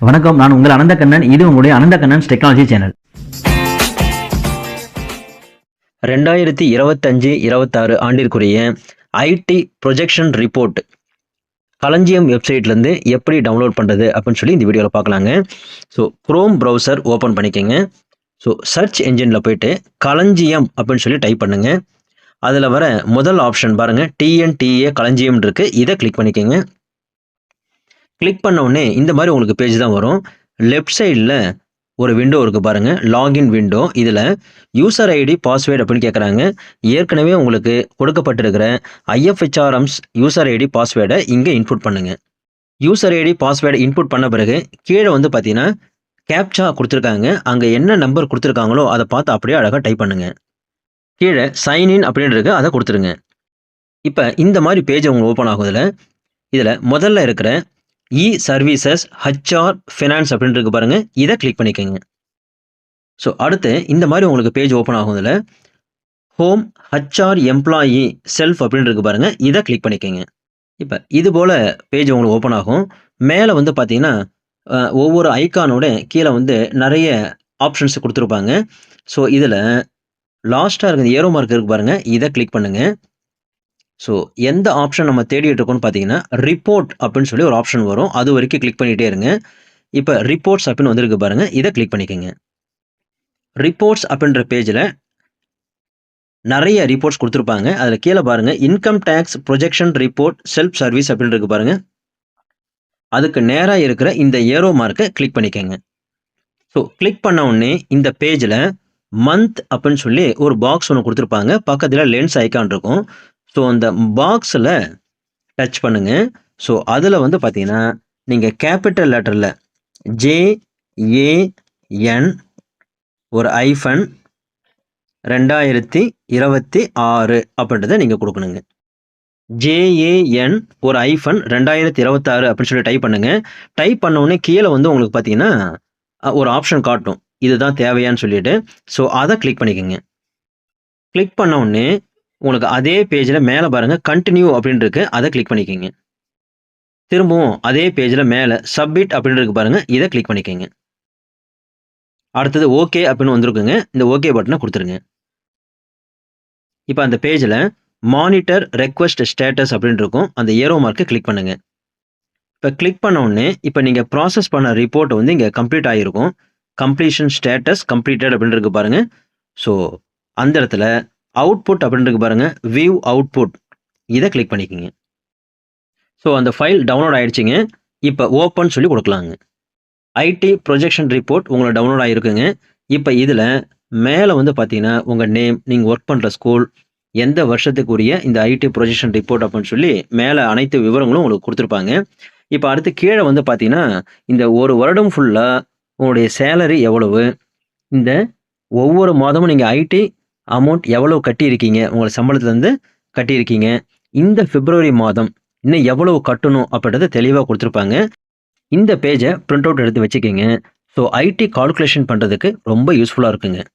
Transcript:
வணக்கம் நான் உங்கள் அனந்த கண்ணன் இது உங்களுடைய அனந்தகண்ணன் டெக்னாலஜி சேனல் ரெண்டாயிரத்தி இருபத்தஞ்சு இருபத்தாறு ஆண்டிற்குரிய ஐடி ப்ரொஜெக்ஷன் ரிப்போர்ட் களஞ்சியம் வெப்சைட்லேருந்து எப்படி டவுன்லோட் பண்ணுறது அப்படின்னு சொல்லி இந்த வீடியோவில் பார்க்கலாங்க. ஸோ க்ரோம் ப்ரௌசர் ஓப்பன் பண்ணிக்கோங்க. ஸோ சர்ச் என்ஜினில் போயிட்டு களஞ்சியம் அப்படின்னு சொல்லி டைப் பண்ணுங்கள் அதில் வர முதல் ஆப்ஷன் பாருங்கள் டிஎன்டிஏ களஞ்சியம் இருக்குது இதை கிளிக் பண்ணிக்கோங்க. கிளிக் பண்ண உடனே இந்த மாதிரி உங்களுக்கு பேஜ் தான் வரும். லெஃப்ட் சைடில் ஒரு விண்டோ இருக்குது பாருங்கள் லாகின் விண்டோ இதில் யூசர் ஐடி பாஸ்வேர்டு அப்படின்னு கேட்குறாங்க ஏற்கனவே உங்களுக்கு கொடுக்கப்பட்டிருக்கிற ஐஎஃப்ஹெச்ஆர்எம்ஸ் யூசர் ஐடி பாஸ்வேர்டை இங்கே இன்புட் பண்ணுங்கள் யூசர் ஐடி பாஸ்வேர்டை இன்புட் பண்ண பிறகு கீழே வந்து பார்த்தீங்கன்னா கேப்சா கொடுத்துருக்காங்க. அங்கே என்ன நம்பர் கொடுத்துருக்காங்களோ அதை பார்த்து அப்படியே அழகாக டைப் பண்ணுங்கள் கீழே சைன் இன் அதை கொடுத்துருங்க. இப்போ இந்த மாதிரி பேஜ் உங்களுக்கு ஓப்பன் ஆகுதில்ல இதில் முதல்ல இருக்கிற இ சர்வீசஸ் ஹச்ஆர் ஃபினான்ஸ் அப்படின்ட்டு இருக்கு பாருங்கள் இதை கிளிக் பண்ணிக்கோங்க. ஸோ அடுத்து இந்த மாதிரி உங்களுக்கு பேஜ் ஓப்பன் ஆகும் இதில் ஹோம் ஹச்ஆர் எம்ப்ளாயி செல்ஃப் அப்படின்னு இருக்கு பாருங்க. இதை கிளிக் பண்ணிக்கோங்க. இப்போ இது போல் பேஜ் உங்களுக்கு ஓப்பன் ஆகும். மேலே வந்து பார்த்தீங்கன்னா ஒவ்வொரு ஐக்கானோட கீழே வந்து நிறைய ஆப்ஷன்ஸ் கொடுத்துருப்பாங்க. ஸோ இதில் லாஸ்ட்டாக இருக்கிற ஏரோ மார்க் இருக்கு பாருங்கள் இதை கிளிக் பண்ணுங்கள் ஸோ எந்த ஆப்ஷன் நம்ம தேடிட்டு இருக்கோம்னு பார்த்தீங்கன்னா ரிப்போர்ட் அப்படின்னு சொல்லி ஒரு ஆப்ஷன் வரும். அது வரைக்கும் கிளிக் பண்ணிகிட்டே இருங்க. இப்போ ரிப்போர்ட்ஸ் அப்படின்னு வந்திருக்கு பாருங்கள் இதை கிளிக் பண்ணிக்கோங்க. ரிப்போர்ட்ஸ் அப்படின்ற பேஜில் நிறைய ரிப்போர்ட்ஸ் கொடுத்துருப்பாங்க. அதில் கீழே பாருங்கள் income tax projection report self service அப்படின்னு இருக்கு பாருங்கள் அதுக்கு நேராக இருக்கிற இந்த ஏரோ மார்க்கை கிளிக் பண்ணிக்கோங்க. ஸோ கிளிக் பண்ண உடனே இந்த பேஜில் மந்த் அப்படின்னு சொல்லி ஒரு பாக்ஸ் ஒன்று கொடுத்துருப்பாங்க. பக்கத்தில் லென்ஸ் ஐக்கான் இருக்கும். ஸோ அந்த பாக்ஸில் டச் பண்ணுங்க. ஸோ அதில் வந்து பார்த்தீங்கன்னா நீங்கள் கேபிட்டல் லெட்டரில் ஜே ஏஎன் ஒரு ஐஃபன் ரெண்டாயிரத்தி இருபத்தி ஆறு அப்படின்றத நீங்கள் கொடுக்கணுங்க. ஜேஏஎன் ஒரு ஐஃபன் ரெண்டாயிரத்தி இருபத்தாறு அப்படின்னு சொல்லி டைப் பண்ணுங்கள் டைப் பண்ணோடனே கீழே வந்து உங்களுக்கு பார்த்தீங்கன்னா ஒரு ஆப்ஷன் காட்டும். இதுதான் தேவையான்னு சொல்லிட்டு. ஸோ அதை கிளிக் பண்ணிக்கோங்க. கிளிக் பண்ணோடனே உங்களுக்கு அதே பேஜில் மேலே பாருங்கள் கண்டினியூ அப்படின்னு இருக்கு. அதை கிளிக் பண்ணிக்கோங்க. திரும்பவும் அதே பேஜில் மேலே சப்மிட் அப்படின்னு இருக்கு பாருங்கள் இதை கிளிக் பண்ணிக்கோங்க. அடுத்தது ஓகே அப்படின்னு வந்திருக்குங்க. இந்த ஓகே பட்டனை கொடுத்துருங்க. இப்போ அந்த பேஜில் மானிட்டர் ரெக்வஸ்ட் ஸ்டேட்டஸ் அப்படின்னு இருக்கும். அந்த ஏரோ மார்க்கை கிளிக் பண்ணுங்கள் இப்போ கிளிக் பண்ண உடனே இப்போ நீங்கள் ப்ராசஸ் பண்ண ரிப்போர்ட் வந்து இங்கே கம்ப்ளீட் ஆகிருக்கும் கம்ப்ளீஷன் ஸ்டேட்டஸ் கம்ப்ளீட்டட் அப்படின்னு இருக்கு பாருங்கள் ஸோ அந்த இடத்துல அவுட்புட் அப்படின்றது பாருங்கள் பாருங்க வியூ அவுட்புட் இதை கிளிக் பண்ணிக்கோங்க. ஸோ அந்த ஃபைல் டவுன்லோட் ஆயிடுச்சுங்க. இப்போ ஓப்பன் சொல்லி கொடுக்கலாங்க. ஐடி ப்ரொஜெக்ஷன் ரிப்போர்ட் உங்களை டவுன்லோட் ஆகிருக்குங்க இப்போ இதில் மேலே வந்து பார்த்தீங்கன்னா உங்கள் நேம் நீங்கள் ஒர்க் பண்ணுற ஸ்கூல் எந்த வருஷத்துக்குரிய இந்த ஐடி ப்ரொஜெக்ஷன் ரிப்போர்ட் அப்படின்னு சொல்லி மேலே அனைத்து விவரங்களும் உங்களுக்கு கொடுத்துருப்பாங்க. இப்போ அடுத்து கீழே வந்து பார்த்தீங்கன்னா இந்த ஒரு வருடம் ஃபுல்லாக உங்களுடைய சேலரி எவ்வளவு? இந்த ஒவ்வொரு மாதமும் நீங்கள் ஐடி அமௌண்ட் எவ்வளவு கட்டியிருக்கீங்க? உங்களை சம்பளத்துலேருந்து கட்டியிருக்கீங்க. இந்த பிப்ரவரி மாதம் இன்னும் எவ்வளவு கட்டணும் அப்படின்றத தெளிவாக கொடுத்துருப்பாங்க. இந்த பேஜை ப்ரிண்ட் அவுட் எடுத்து வச்சுக்கிங்க. ஸோ ஐடி கால்குலேஷன் பண்ணுறதுக்கு ரொம்ப யூஸ்ஃபுல்லாக இருக்குங்க.